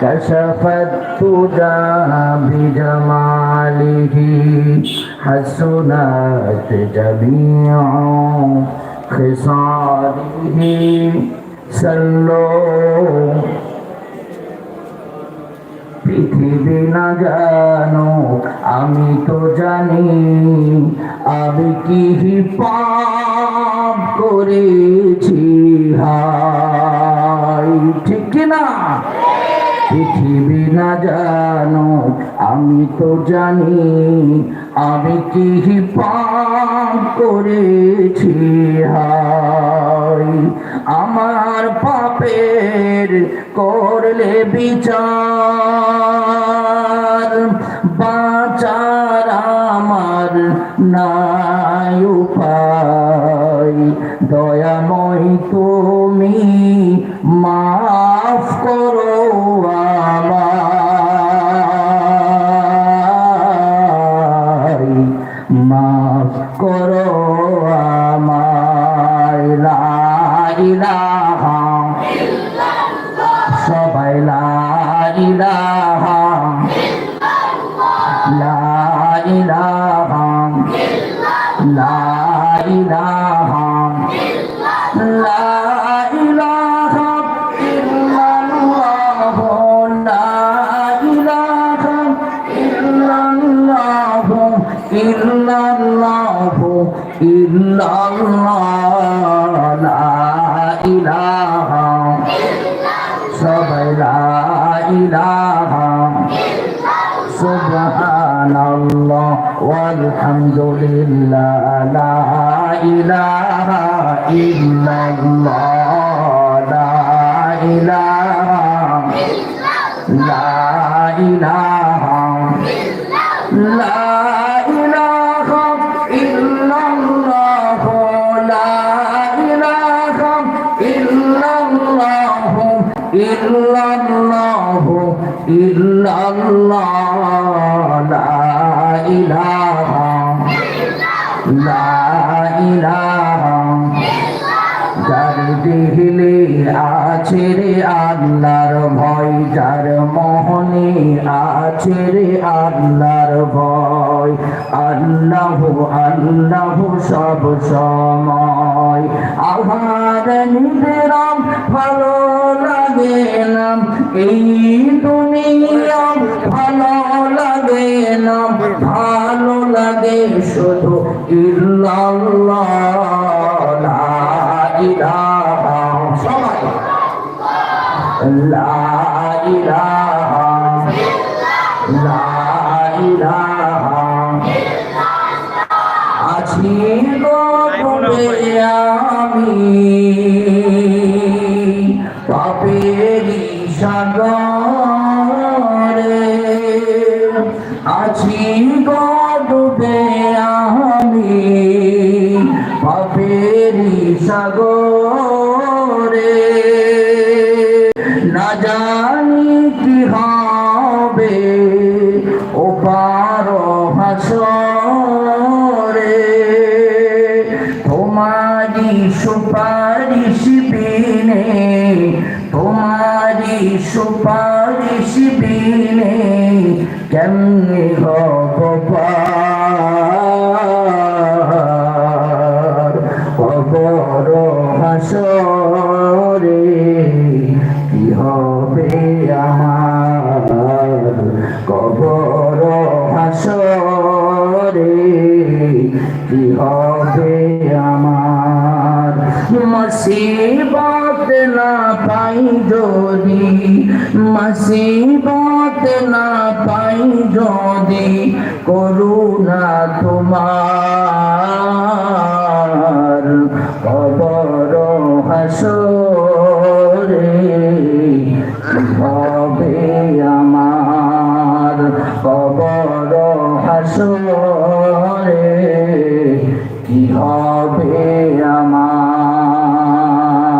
كشف الدجى بجماله حسنت جميع خصاله صلوا পৃথিবী না জানো আমি তো জানি আমি কি পাপ করেছি হাই ঠিক কি না পৃথিবী না জানো আমি তো জানি, আমি কি পাপ করেছি, হাই। আমার পাপের করলে বিচার দয়াময় তুমি মাফ করো আমায়। মাফ করো আমায়। লা ইলাহা সবাই লা ইলাহা লা ইলাহা লা ইলাহা। সবাই লা ইলাহা। সুবহানাল্লাহ ওয়ালহামদুলিল্লাহ। লা ইলাহা ইল্লাল্লাহ। লা ইলাহা। illallah illallah la ilaha la ilaha যার দিলে আছে রে আল্লাহর ভয়, যার মোহনে আছে রে আল্লাহর ভয়। আল্লাহ আল্লাহ সব সময়। আহার নিবেরম ভালো লাগে না এই দুনিয়া ভালো লাগে না ভালো লাগে শুধু ইল্লাল্লাহ। সাগরে। না জানি কি হবে ও পার হাসরে। তোমারি সুপারিশ বিনে তোমারি সুপারিশ বিনে কেমনি হব পার কি হবে আমার। মুসিবত না পাই যদি, মুসিবত না পাই যদি করুণা তোমার। কবর হাসরে হবে আমার। কবর হাসরে He